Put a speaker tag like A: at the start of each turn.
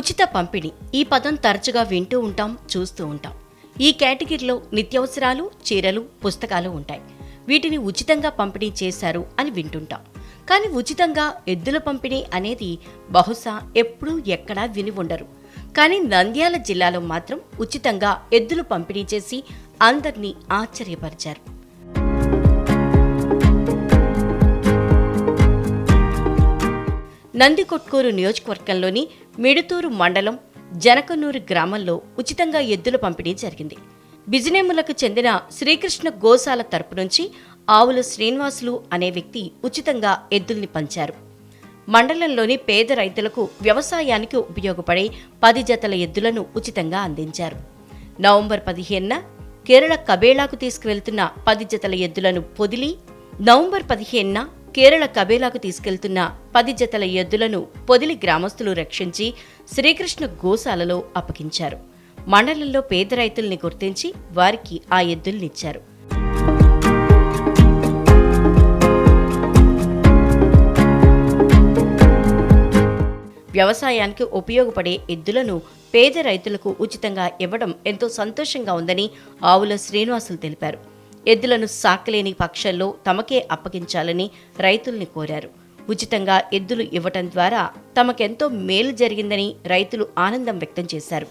A: ఉచిత పంపిణీ. ఈ పదం తరచుగా వింటూ ఉంటాం చూస్తూ ఉంటాం. ఈ కేటగిరీలో నిత్యావసరాలు చీరలు పుస్తకాలు ఉంటాయి. వీటిని ఉచితంగా పంపిణీ చేశారు అని వింటుంటాం. కానీ ఉచితంగా ఎద్దుల పంపిణీ అనేది బహుశా ఎప్పుడూ ఎక్కడా విని ఉండరు. కానీ నంద్యాల జిల్లాలో మాత్రం ఉచితంగా ఎద్దులు పంపిణీ చేసి అందరినీ ఆశ్చర్యపరిచారు. నందికొట్కూరు నియోజకవర్గంలోని మిడుతూరు మండలం జనకనూరు గ్రామంలో ఉచితంగా ఎద్దుల పంపిణీ జరిగింది. బిజినేములకు చెందిన శ్రీకృష్ణ గోశాల తరపు నుంచి ఆవుల శ్రీనివాసులు అనే వ్యక్తి ఉచితంగా ఎద్దుల్ని పంచారు. మండలంలోని పేద రైతులకు వ్యవసాయానికి ఉపయోగపడే పది జతల ఎద్దులను ఉచితంగా అందించారు. నవంబర్ పదిహేనున కేరళ కబేళాకు తీసుకువెళ్తున్న పది జతల ఎద్దులను పొదిలి నవంబర్ పదిహేనున కేరళ కబేలాకు తీసుకెళ్తున్న పది జతల ఎద్దులను పొదిలి గ్రామస్తులు రక్షించి శ్రీకృష్ణ గోశాలలో అప్పగించారు. మండలంలో పేద రైతుల్ని గుర్తించి వారికి ఆ ఎద్దుల్నిచ్చారు. వ్యవసాయానికి ఉపయోగపడే ఎద్దులను పేద రైతులకు ఉచితంగా ఇవ్వడం ఎంతో సంతోషంగా ఉందని ఆవుల శ్రీనివాసులు తెలిపారు. ఎద్దులను సాకలేని పక్షంలో తమకే అప్పగించాలని రైతుల్ని కోరారు. ఉచితంగా ఎద్దులు ఇవ్వటం ద్వారా తమకెంతో మేలు జరిగిందని రైతులు ఆనందం వ్యక్తం చేశారు.